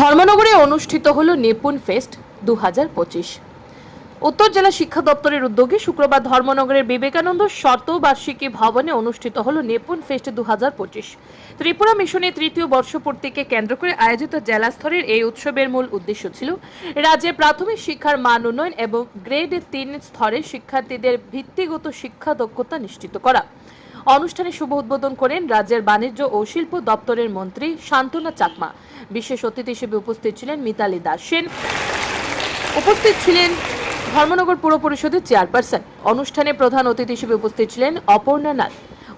ধর্মনগরে অনুষ্ঠিত হল নিপুণ ফেস্ট দুহাজার পঁচিশ। উত্তর জেলা শিক্ষা দপ্তরের উদ্যোগে শুক্রবার ধর্মনগরের বিবেকানন্দ শতবার্ষিকী ভবনে অনুষ্ঠিত হল নিপুণ ফেস্ট দু ত্রিপুরা মিশনের তৃতীয় বর্ষপূর্তিকে কেন্দ্র করে আয়োজিত জেলা স্তরের এই উৎসবের মূল উদ্দেশ্য ছিল রাজ্যে প্রাথমিক শিক্ষার মান উন্নয়ন এবং গ্রেড তিন স্তরের শিক্ষার্থীদের ভিত্তিগত শিক্ষা দক্ষতা নিশ্চিত করা। অনুষ্ঠানে শুভ উদ্বোধন করেন রাজ্যের বাণিজ্য ও শিল্প দপ্তরের মন্ত্রী শান্তনা চাকমা। বিশেষ অতিথি হিসেবে উপস্থিত ছিলেন মিতালি দাস সেন। উপস্থিত ছিলেন ধর্মনগর পুর পরিষদের চেয়ারপারসন। অনুষ্ঠানে প্রধান অতিথি হিসেবে উপস্থিত ছিলেন অপর্ণা নাথ,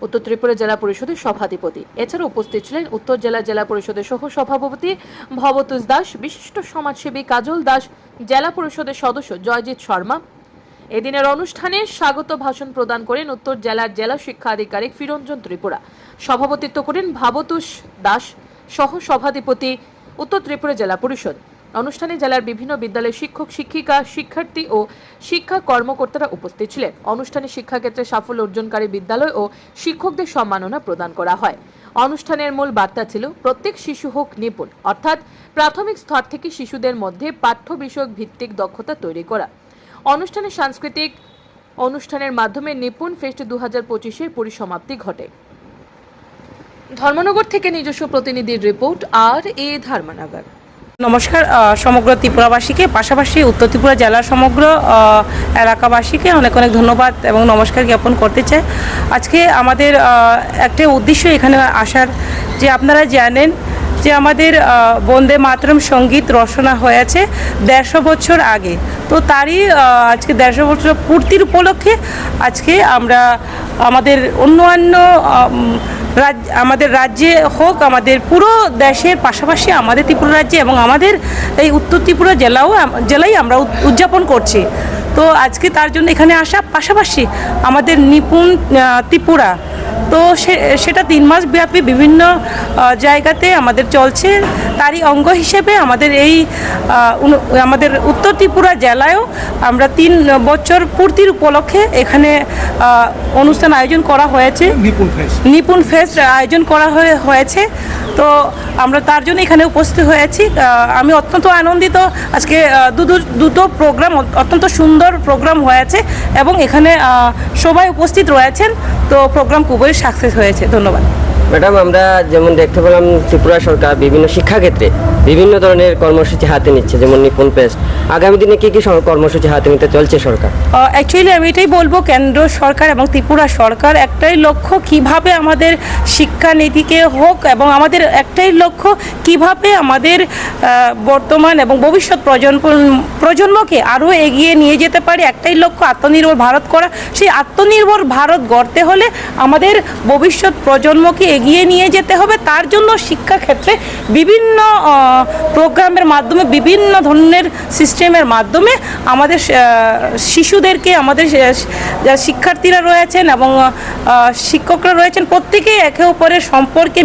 উত্তর ত্রিপুরা জেলা পরিষদের সভাধিপতি। এছাড়া উপস্থিত ছিলেন উত্তর জেলা জেলা পরিষদের সহ সভাপতি ভবতোষ দাস, বিশিষ্ট সমাজসেবী কাজল দাস, জেলা পরিষদের সদস্য জয়জিৎ শর্মা এদিনের অনুষ্ঠানে স্বাগত ভাষণ প্রদান করেন উত্তর জেলার জেলা শিক্ষা আধিকারিক ফিরঞ্জন ত্রিপুরা। সভাপতিত্ব করেন ভাবতোষ দাস সহ সভাধিপতি উত্তর ত্রিপুরা জেলা পরিষদ। অনুষ্ঠানে জেলার বিভিন্ন বিদ্যালয়ের শিক্ষক, শিক্ষিকা, শিক্ষার্থী ও শিক্ষা কর্মকর্তারা উপস্থিত ছিলেন। অনুষ্ঠানে শিক্ষাক্ষেত্রে সাফল্য অর্জনকারী বিদ্যালয় ও শিক্ষকদের সম্মাননা প্রদান করা হয়। অনুষ্ঠানের মূল বার্তা ছিল, প্রত্যেক শিশু হোক নিপুণ, অর্থাৎ প্রাথমিক স্তর থেকে শিশুদের মধ্যে পাঠ্য বিষয়ক ভিত্তিক দক্ষতা তৈরি করা। অনুষ্ঠানে সাংস্কৃতিক অনুষ্ঠানের মাধ্যমে নিপুণ ফেস্ট দু হাজার পঁচিশের পরিসমাপ্তি ঘটে। ধর্মনগর থেকে নিজস্ব প্রতিনিধির রিপোর্ট, আর এ ধর্মনগর। নমস্কার সমগ্র ত্রিপুরাবাসীকে, পাশাপাশি উত্তর ত্রিপুরা জেলার সমগ্র এলাকাবাসীকে অনেক অনেক ধন্যবাদ এবং নমস্কার জ্ঞাপন করতে চাই। আজকে আমাদের একটা উদ্দেশ্য এখানে আসার যে আপনারা জানেন যে আমাদের বন্দে মাতরম সংগীত রচনা হয়েছে দেড়শো বছর আগে। তো তারই আজকে দেড়শো বছর পূর্তির উপলক্ষে আজকে আমরা আমাদের অন্যান্য রাজ আমাদের রাজ্যে হোক, আমাদের পুরো দেশের পাশাপাশি আমাদের ত্রিপুরা রাজ্যে এবং আমাদের এই উত্তর ত্রিপুরা জেলাও জেলাই আমরা উদযাপন করছি। তো আজকে তার জন্য এখানে আসা পাশাপাশি আমাদের নিপুণ ত্রিপুরা তো সে- সেটা তিন মাস ব্যাপী বিভিন্ন জায়গাতে আমাদের চলছে। তারই অঙ্গ হিসেবে আমাদের এই আমাদের উত্তর ত্রিপুরা জেলায়ও আমরা তিন বছর পূর্তির উপলক্ষে এখানে অনুষ্ঠান আয়োজন করা হয়েছে। নিপুণ ফেস্ট আয়োজন করা হয়ে হয়েছে। তো আমরা তার জন্য এখানে উপস্থিত হয়েছি। আমি অত্যন্ত আনন্দিত। আজকে দুটো দুটো প্রোগ্রাম অত্যন্ত সুন্দর প্রোগ্রাম হয়েছে এবং এখানে সবাই উপস্থিত রয়েছেন। তো প্রোগ্রাম খুবই সাকসেস হয়েছে। ধন্যবাদ। ম্যাডাম, আমরা যেমন দেখতে পেলাম ত্রিপুরা সরকার বিভিন্ন শিক্ষাক্ষেত্রে বিভিন্ন ধরনের কর্মসূচি হাতে নিচ্ছে, যেমন নিপুণ পেস্ট। আগামী দিনে কি কি কর্মসূচি হাতে নিতে চলছে সরকার? অ্যাকচুয়ালি আমি এটাই বলব, কেন্দ্র সরকার এবং ত্রিপুরা সরকার একটাই লক্ষ্য কীভাবে আমাদের শিক্ষানীতিকে হোক এবং আমাদের একটাই লক্ষ্য কীভাবে আমাদের বর্তমান এবং ভবিষ্যৎ প্রজন্ম, প্রজন্মকে আরও এগিয়ে নিয়ে যেতে পারে, একটাই লক্ষ্য আত্মনির্ভর ভারত করা। সেই আত্মনির্ভর ভারত গড়তে হলে আমাদের ভবিষ্যৎ প্রজন্মকে এগিয়ে নিয়ে যেতে হবে। তার জন্য শিক্ষাক্ষেত্রে বিভিন্ন প্রোগ্রামের মাধ্যমে, বিভিন্ন ধরনের সিস্টেমের মাধ্যমে আমাদের শিশুদেরকে আমাদের শিক্ষার্থীরা রয়েছেন এবং শিক্ষকরা রয়েছেন, প্রত্যেকেই একে অপরের সম্পর্কে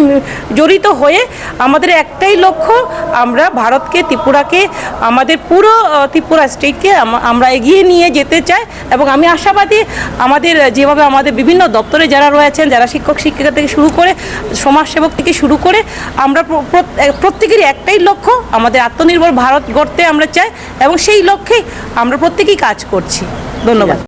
জড়িত হয়ে আমাদের একটাই লক্ষ্য, আমরা ভারতকে, ত্রিপুরাকে, আমাদের পুরো ত্রিপুরা স্টেটকে আমরা এগিয়ে নিয়ে যেতে চাই এবং আমি আশাবাদী আমাদের, যেভাবে আমাদের বিভিন্ন দপ্তরে যারা রয়েছেন, যারা শিক্ষক শিক্ষিকা থেকে শুরু করে, সমাজসেবক থেকে শুরু করে, আমরা প্র- প্র- প্রত্যেকেরই একটাই লক্ষ্য আমাদের আত্মনির্ভর ভারত গড়তে আমরা চাই এবং সেই লক্ষ্যে আমরা প্রত্যেকেই কাজ করছি। ধন্যবাদ।